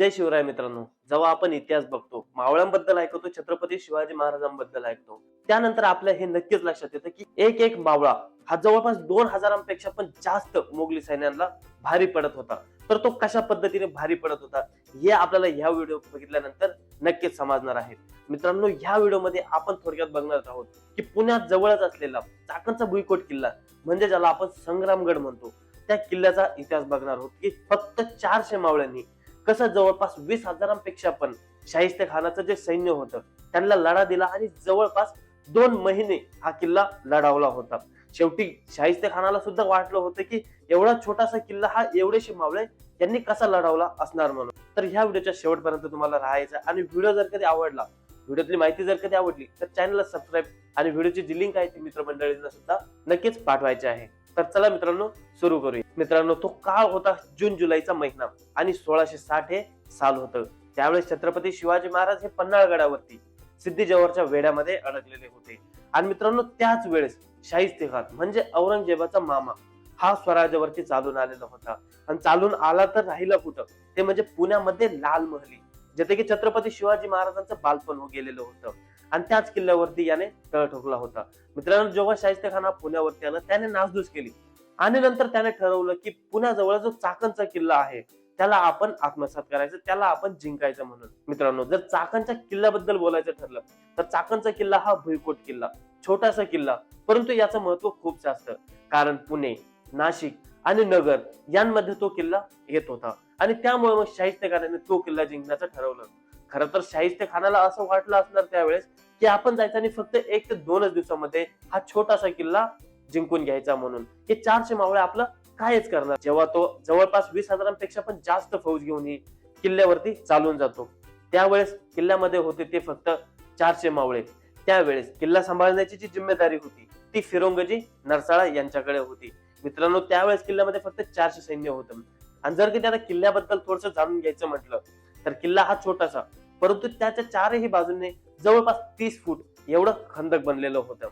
जय शिवराय मित्रांनो. जेव्हा आपण इतिहास बघतो मावळ्यांबद्दल ऐकतो छत्रपती शिवाजी महाराजांबद्दल ऐकतो. त्यानंतर आपल्या हे नक्कीच लक्षात येतं की एक एक मावळा हा जवळपास दोन हजारांपेक्षा पण जास्त मोगली सैन्यांना भारी पडत होता. तर तो कशा पद्धतीने भारी पडत होता हे आपल्याला ह्या व्हिडिओ बघितल्यानंतर नक्कीच समजणार आहे. मित्रांनो ह्या व्हिडिओमध्ये आपण थोडक्यात बघणार आहोत की पुण्यात जवळच असलेला चाकणचा भुईकोट किल्ला म्हणजे ज्याला आपण संग्रामगड म्हणतो त्या किल्ल्याचा इतिहास बघणार आहोत की फक्त चारशे मावळ्यांनी कसं जवळपास वीस हजारांपेक्षा पण शाहिस्ते खानाचं जे सैन्य होतं त्यांना लढा दिला आणि जवळपास दोन महिने हा किल्ला लढावला होता. शेवटी शाहिस्ते खानाला सुद्धा वाटलं होतं की एवढा छोटासा किल्ला हा एवढेशी मावळे यांनी कसा लढावला असणार म्हणून. तर ह्या व्हिडिओच्या शेवटपर्यंत तुम्हाला राहायचा आणि व्हिडिओ जर कधी आवडला व्हिडिओतली माहिती जर कधी आवडली तर चॅनलला सबस्क्राईब आणि व्हिडिओची जी लिंक आहे ती मित्रमंडळींना सुद्धा नक्कीच पाठवायची आहे. तर चला मित्रांनो सुरू करूया. मित्रांनो तो काळ होता जून जुलैचा महिना आणि सोळाशे साठ हे साल होतं. त्यावेळेस छत्रपती शिवाजी महाराज हे पन्हाळगडावरती सिद्धी जवळच्या वेड्यामध्ये अडकलेले होते. आणि मित्रांनो त्याच वेळेस शाहिस्ते खान म्हणजे औरंगजेबाचा मामा हा स्वराज्यावरती चालून आलेला होता. आणि चालून आला तर राहिला कुठं? ते म्हणजे पुण्यामध्ये लाल महली जिथे की छत्रपती शिवाजी महाराजांचं बालपण हो गेलेलं होतं. आणि त्याच किल्ल्यावरती याने तळ ठोकला होता. मित्रांनो जेव्हा शाहिस्ते खान हा पुण्यावरती आला त्याने नासधूस केली. आणि नंतर त्याने ठरवलं की पुण्याजवळ जो चाकणचा किल्ला आहे त्याला आपण आत्मसात करायचं त्याला आपण जिंकायचं म्हणून. मित्रांनो जर चाकणच्या किल्ल्याबद्दल बोलायचं ठरलं तर चाकणचा किल्ला हा भुईकोट किल्ला छोटासा किल्ला परंतु याचं महत्त्व खूप जास्त. कारण पुणे नाशिक आणि नगर यांमध्ये तो किल्ला येत होता. आणि त्यामुळे मग शाहिस्तेखानाने तो किल्ला जिंकण्याचं ठरवलं. खरं तर शाहिस्तेखानाला असं वाटलं असणार त्यावेळेस की आपण जायचं आणि फक्त एक ते दोनच दिवसामध्ये हा छोटासा किल्ला जिंकून घ्यायचा म्हणून. हे चारशे मावळे आपलं कायच करणार. जेव्हा तो जवळपास वीस हजारांपेक्षा पण जास्त फौज घेऊन ही किल्ल्यावरती चालून जातो. त्यावेळेस किल्ल्यामध्ये होते ते फक्त चारशे मावळे. त्यावेळेस किल्ला सांभाळण्याची जी जिम्मेदारी होती ती फिरोंगजी नरसाळा यांच्याकडे होती. मित्रांनो त्यावेळेस किल्ल्यामध्ये फक्त चारशे सैन्य होतं. आणि जर की त्याला किल्ल्याबद्दल थोडस जाणून घ्यायचं म्हटलं तर किल्ला हा छोटासा परंतु त्याच्या चारही बाजूने जवळपास तीस फूट एवढं खंदक बनलेलं होतं.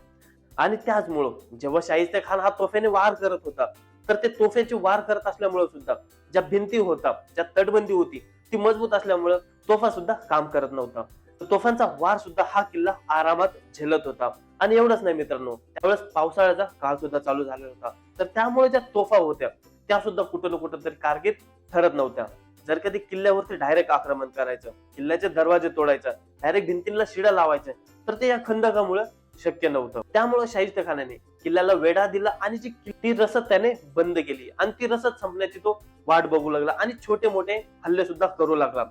आणि त्याचमुळं जेव्हा शाहिस्ते खान हा तोफेने वार करत होता तर ते तोफेचे वार करत असल्यामुळं सुद्धा ज्या भिंती होता ज्या तटबंदी होती ती मजबूत असल्यामुळं तोफा सुद्धा काम करत नव्हता. तोफांचा वार सुद्धा हा किल्ला आरामात झेलत होता. आणि एवढंच नाही मित्रांनो त्यावेळेस पावसाळ्याचा काळ सुद्धा चालू झालेला होता. तर त्यामुळे ज्या तोफा होत्या त्या सुद्धा कुठं ना कुठं तरी कारगीत ठरत नव्हत्या. जर कधी किल्ल्यावरती डायरेक्ट आक्रमण करायचं किल्ल्याचे दरवाजे तोडायचं डायरेक्ट भिंतींना शिडा लावायचं तर ते या खंदकामुळे शक्य नव्हतं. त्यामुळे शाहिस्ते खानाने किल्ल्याला वेढा दिला आणि जी कि- ती रसद त्याने बंद केली. आणि ती रसद संपण्याची तो वाट बघू लागला आणि छोटे मोठे हल्ले सुद्धा करू लागला.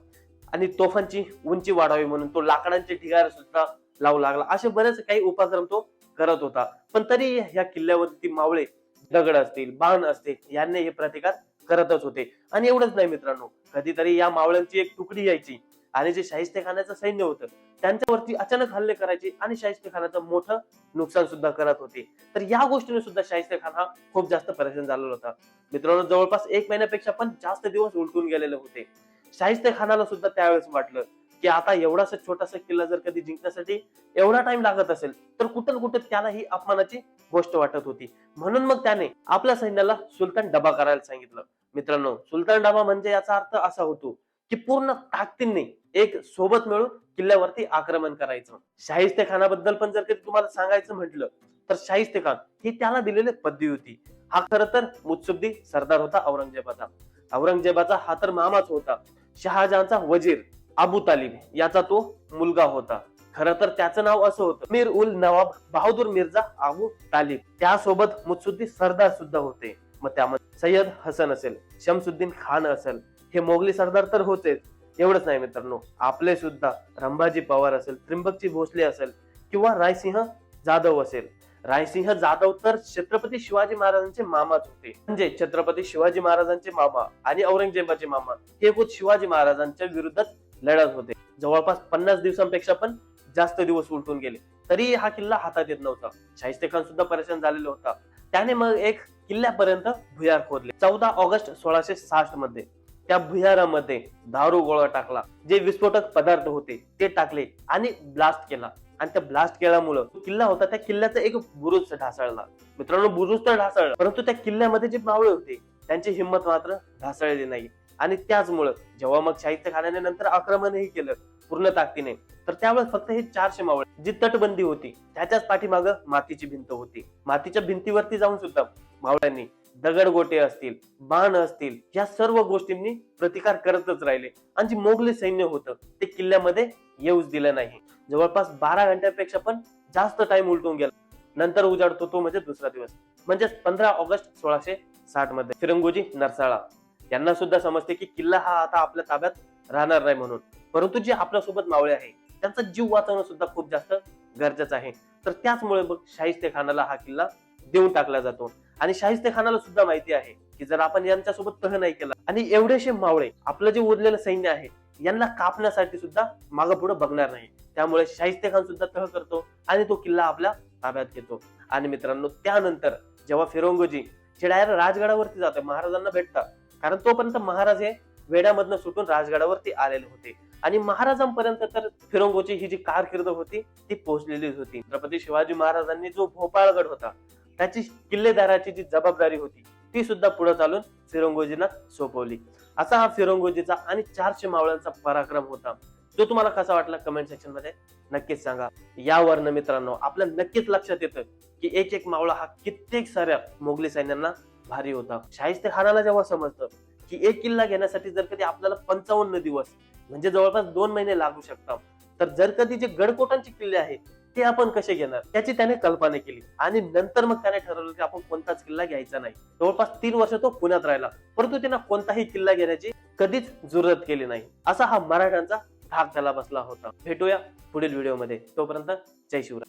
आणि तोफांची उंची वाढावी म्हणून तो लाकडांचे ठिकाण सुद्धा लावू लागला. असे बरेच काही उपक्रम तो करत होता. पण तरी ह्या किल्ल्यावरती मावळे दगड असतील बाण असतील यांनी हे प्रतिकार करतच होते. आणि एवढंच नाही मित्रांनो. कधीतरी या मावळ्यांची एक तुकडी यायची. आणि जे शाहिस्ते खानाचं सैन्य होतं त्यांच्यावरती अचानक हल्ले करायचे आणि शाहिस्ते खानाचं मोठं नुकसान सुद्धा करत होते. तर या गोष्टीने सुद्धा शाहिस्ते खान हा खूप जास्त परेशान झालेला होता. मित्रांनो जवळपास एक महिन्यापेक्षा पण जास्त दिवस उलटून गेलेले होते. शाहिस्ते खानाला सुद्धा त्यावेळेस वाटलं की आता एवढासा छोटासा किल्ला जर कधी जिंकण्यासाठी एवढा टाइम लागत असेल तर कुठं ना कुठं त्याला ही अपमानाची गोष्ट वाटत होती. म्हणून मग त्याने आपल्या सैन्याला सुलतान डबा करायला सांगितलं. मित्रांनो सुलतान डबा म्हणजे याचा अर्थ असा होतो की पूर्ण ताकदीने एक सोबत मिळून किल्ल्यावरती आक्रमण करायचं. शाहिस्ते खानाबद्दल पण जर कधी तुम्हाला सांगायचं म्हटलं तर शाहिस्ते खान ही त्याला दिलेली पदवी होती. हा खर तर मुत्सुब्दी सरदार होता औरंगजेबाचा. औरंगजेबाचा हा तर मामाच होता. शहाजहानचा वजीर अबू तालिब याचा तो मुलगा होता. खर तर त्याचं नाव असं होतं मीर उल नवाब बहादूर मिर्झा अबू तालिब. त्यासोबत मुत्सुद्दी सरदार सुद्धा होते. मग त्यामध्ये सय्यद हसन असेल शमसुद्दीन खान असेल. हे मोगली सरदार तर होतेच. एवढंच नाही मित्रांनो. आपले सुद्धा रंभाजी पवार असेल त्रिंबकजी भोसले असेल किंवा रायसिंह जाधव असेल. रायसिंह जाधव तर छत्रपती शिवाजी महाराजांचे मामाच होते. म्हणजे छत्रपती शिवाजी महाराजांचे मामा आणि औरंगजेबाचे मामा हे खुद शिवाजी महाराजांच्या विरुद्धच लढत होते. जवळपास पन्नास दिवसांपेक्षा पण जास्त दिवस उलटून गेले. तरी हा किल्ला हातात येत नव्हता. शाहिस्ते खान सुद्धा परेशान झालेला होता. त्याने मग एक किल्ल्यापर्यंत भुयार खोदले. चौदा ऑगस्ट सोळाशे साठमध्ये त्या भुयारामध्ये दारू गोळा टाकला. जे विस्फोटक पदार्थ होते ते टाकले आणि ब्लास्ट केला. आणि त्या ब्लास्ट केल्यामुळं किल्ला होता त्या किल्ल्याचा एक बुरुज ढासळला. मित्रांनो बुरुज तर ढासळला परंतु त्या किल्ल्यामध्ये जे मावळे होते त्यांची हिंमत मात्र ढासळली नाही. आणि त्याचमुळं जेव्हा मग शाहिस्ते खानाने नंतर आक्रमणही केलं पूर्ण ताकदीने तर त्यावेळेस फक्त हे चारशे मावळे जी तटबंदी होती त्याच्याच पाठीमागं मातीची भिंत होती. मातीच्या भिंतीवरती जाऊन सुद्धा मावळ्यांनी दगडगोटे असतील बाण असतील या सर्व गोष्टींनी प्रतिकार करतच राहिले. आणि जे मोगली सैन्य होतं ते किल्ल्यामध्ये येऊच दिलं नाही. जवळपास बारा घंट्यापेक्षा पण जास्त टाइम उलटून गेला. नंतर उजाडतो तो म्हणजे दुसरा दिवस. म्हणजेच पंधरा ऑगस्ट सोळाशे साठमध्ये. फिरंगोजी नरसाळा. यांना सुद्धा समजते की किल्ला हा आता आपल्या ताब्यात राहणार नाही म्हणून. परंतु जे आपल्यासोबत मावळे आहे त्यांचा जीव वाचवणं सुद्धा खूप जास्त गरजेचं आहे. तर त्याचमुळे मग शाहिस्ते खानाला हा किल्ला देऊन टाकला जातो. आणि शाहिस्ते खानाला सुद्धा माहिती आहे की जर आपण यांच्यासोबत तह नाही केला आणि एवढेशे मावळे आपलं जे उरलेलं सैन्य आहे यांना कापण्यासाठी सुद्धा मागं पुढे बघणार नाही. त्यामुळे शाहिस्ते खान सुद्धा तह करतो आणि तो किल्ला आपल्या ताब्यात घेतो. आणि मित्रांनो त्यानंतर जेव्हा फिरोंगोजी जे डायरेक्ट राजगडावरती जातो महाराजांना भेटतात. कारण तोपर्यंत महाराज हे वेड्यामधनं सुटून राजगडावरती आलेले होते. आणि महाराजांपर्यंत तर फिरोंगोची ही जी कारकीर्द होती ती पोहोचलेलीच होती. छत्रपती शिवाजी महाराजांनी जो भोपाळगड होता त्याची किल्लेदाराची जी जबाबदारी होती ती सुद्धा पुढे चालून फिरंगोजींना सोपवली. असा हा फिरंगोजीचा आणि चारशे मावळ्यांचा पराक्रम होता. तो तुम्हाला कसा वाटला कमेंट सेक्शनमध्ये? नक्कीच सांगा. यावरनं मित्रांनो आपल्या नक्कीच लक्षात येतं की एक एक मावळा हा कित्येक साऱ्या मोगली सैन्यांना भारी होता. शाहिस्ते खानाला जेव्हा समजतं की एक किल्ला घेण्यासाठी जर कधी आपल्याला पंचावन्न दिवस म्हणजे जवळपास दोन महिने लागू शकतात तर जर कधी जे गडकोटांचे किल्ले आहेत ते आपण कसे घेणार? त्याची त्याने कल्पना केली. आणि नंतर मग त्याने ठरवलं की आपण कोणताच किल्ला घ्यायचा नाही. जवळपास तीन वर्ष तो पुण्यात राहिला. परंतु त्यांना कोणताही किल्ला घेण्याची कधीच जुरत केली नाही. असा हा मराठ्यांचा धाक त्याला बसला होता. भेटूया पुढील व्हिडिओमध्ये तोपर्यंत जय शिवराय.